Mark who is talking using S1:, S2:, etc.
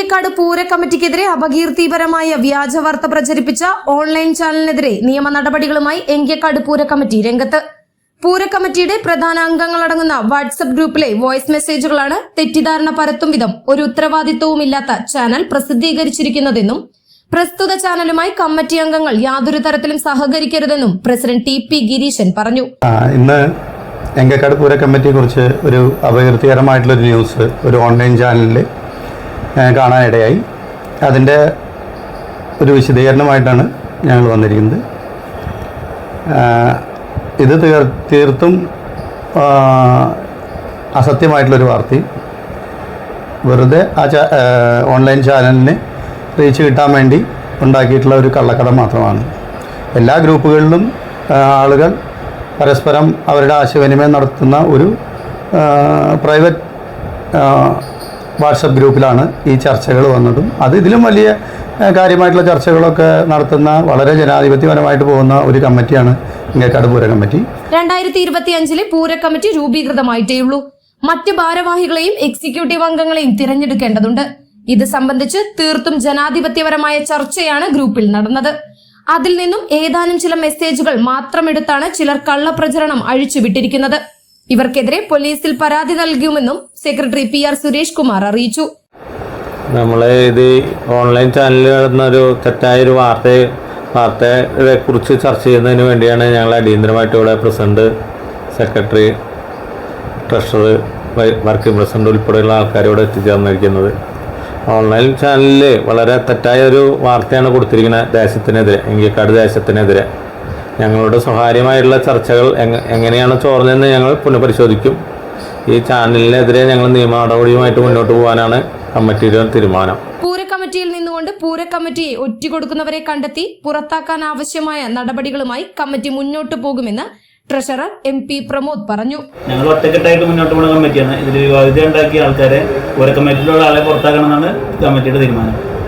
S1: എങ്കക്കാട് പൂര കമ്മിറ്റിക്കെതിരെ അപകീർത്തിപരമായ വ്യാജ വാർത്ത പ്രചരിപ്പിച്ച ഓൺലൈൻ ചാനലിനെതിരെ നിയമ നടപടികളുമായി എങ്കിയക്കാട് പൂര കമ്മിറ്റി രംഗത്ത്. പൂര കമ്മിറ്റിയുടെ പ്രധാന അംഗങ്ങളടങ്ങുന്ന വാട്സപ്പ് ഗ്രൂപ്പിലെ വോയിസ് മെസ്സേജുകളാണ് തെറ്റിദ്ധാരണ പരത്തും വിധം ഒരു ഉത്തരവാദിത്വവുമില്ലാത്ത ചാനൽ പ്രസിദ്ധീകരിച്ചിരിക്കുന്നതെന്നും പ്രസ്തുത ചാനലുമായി കമ്മിറ്റി അംഗങ്ങൾ യാതൊരു തരത്തിലും സഹകരിക്കരുതെന്നും പ്രസിഡന്റ് ടി പി ഗിരീശൻ പറഞ്ഞു.
S2: ഇന്ന് എങ്കക്കാട് പൂര കമ്മിറ്റിയെ കുറിച്ച് ഒരു അപകീർത്തികരമായിട്ടുള്ളൊരു ന്യൂസ് ഒരു ഓൺലൈൻ ചാനലിൽ കാണാനിടയായി. അതിന്റെ ഒരു വിശദീകരണമായിട്ടാണ് ഞങ്ങൾ വന്നിരിക്കുന്നത്. ഇത് തീർ തീർത്തും അസത്യമായിട്ടുള്ളൊരു വാർത്തയും വെറുതെ ആ ചാ ഓൺലൈൻ ചാനലിന് റീച്ച് കിട്ടാൻ വേണ്ടി ഉണ്ടാക്കിയിട്ടുള്ള ഒരു കള്ളക്കടം മാത്രമാണ്. എല്ലാ ഗ്രൂപ്പുകളിലും ആളുകൾ പരസ്പരം അവരുടെ ആശയവിനിമയം നടത്തുന്ന ഒരു പ്രൈവറ്റ് വാട്സപ്പ് ഗ്രൂപ്പിലാണ് ഈ ചർച്ചകൾ വന്നതും. അത് ഇതിലും വലിയ കാര്യമായിട്ടുള്ള ചർച്ചകളൊക്കെ നടത്തുന്ന വളരെ ജനാധിപത്യപരമായിട്ട് പോകുന്ന ഒരു കമ്മിറ്റിയാണ് ഇങ്ങേക്കാട് പൂര കമ്മിറ്റി.
S1: രണ്ടായിരത്തി ഇരുപത്തി അഞ്ചിലെ പൂര കമ്മിറ്റി രൂപീകൃതമായിട്ടേ ഉള്ളൂ. മറ്റ് ഭാരവാഹികളെയും എക്സിക്യൂട്ടീവ് അംഗങ്ങളെയും തിരഞ്ഞെടുക്കേണ്ടതുണ്ട്. ഇത് സംബന്ധിച്ച് തീർത്തും ജനാധിപത്യപരമായ ചർച്ചയാണ് ഗ്രൂപ്പിൽ നടന്നത്. അതിൽ നിന്നും ഏതാനും ചില മെസ്സേജുകൾ മാത്രമെടുത്താണ് ചിലർ കള്ളപ്രചരണം അഴിച്ചുവിട്ടിരിക്കുന്നത്. ഇവർക്കെതിരെ പോലീസിൽ പരാതി നൽകുമെന്നും secretary P R Suresh Kumar അറിയിച്ചു.
S3: നമ്മളെ ഇത് ഓൺലൈൻ ചാനലിൽ നടന്ന ഒരു തെറ്റായ ഒരു വാർത്ത വാർത്തയെ കുറിച്ച് ചർച്ച ചെയ്യുന്നതിന് വേണ്ടിയാണ് ഞങ്ങൾ അടിയന്തരമായിട്ട് ഇവിടെ president secretary treasurer working president ഉൾപ്പെടെയുള്ള ആൾക്കാർ ഇവിടെ എത്തിച്ചേർന്നിരിക്കുന്നത്. ഓൺലൈൻ ചാനലിൽ വളരെ തെറ്റായ ഒരു വാർത്തയാണ് കൊടുത്തിരിക്കുന്നത് ദേശത്തിനെതിരെ എങ്കിക്കാട് ദേശത്തിനെതിരെ. ഞങ്ങളുടെ സ്വകാര്യമായിട്ടുള്ള ചർച്ചകൾ എങ്ങ- എങ്ങനെയാണ് ചോർന്നതെന്ന് ഞങ്ങൾ പുനഃപരിശോധിക്കും. ഈ ചാനലിനെതിരെ ഞങ്ങൾ നിയമ നടപടിയുമായിട്ട് മുന്നോട്ട് പോകാനാണ് കമ്മിറ്റിയുടെ തീരുമാനം.
S1: പൂരക്കമ്മിറ്റിയിൽ നിന്നുകൊണ്ട് പൂരക്കമ്മിറ്റിയെ ഒറ്റുകൊടുക്കുന്നവരെ കണ്ടെത്തി പുറത്താക്കാൻ ആവശ്യമായ നടപടികളുമായി കമ്മിറ്റി മുന്നോട്ട് പോകുമെന്ന് ട്രഷറർ എം പി പ്രമോദ് പറഞ്ഞു.
S4: ഞങ്ങൾ ഒറ്റക്കെട്ടായിട്ട് മുന്നോട്ട് പോകുന്ന കമ്മിറ്റിയാണ്. ഇതിൽ വിവാദിത ഉണ്ടാക്കിയ ആൾക്കാരെ പൂരക്കമ്മിറ്റിയിലുള്ള കമ്മിറ്റിയിലുള്ള ആളെ പുറത്താക്കണമെന്നാണ് കമ്മിറ്റിയുടെ തീരുമാനം.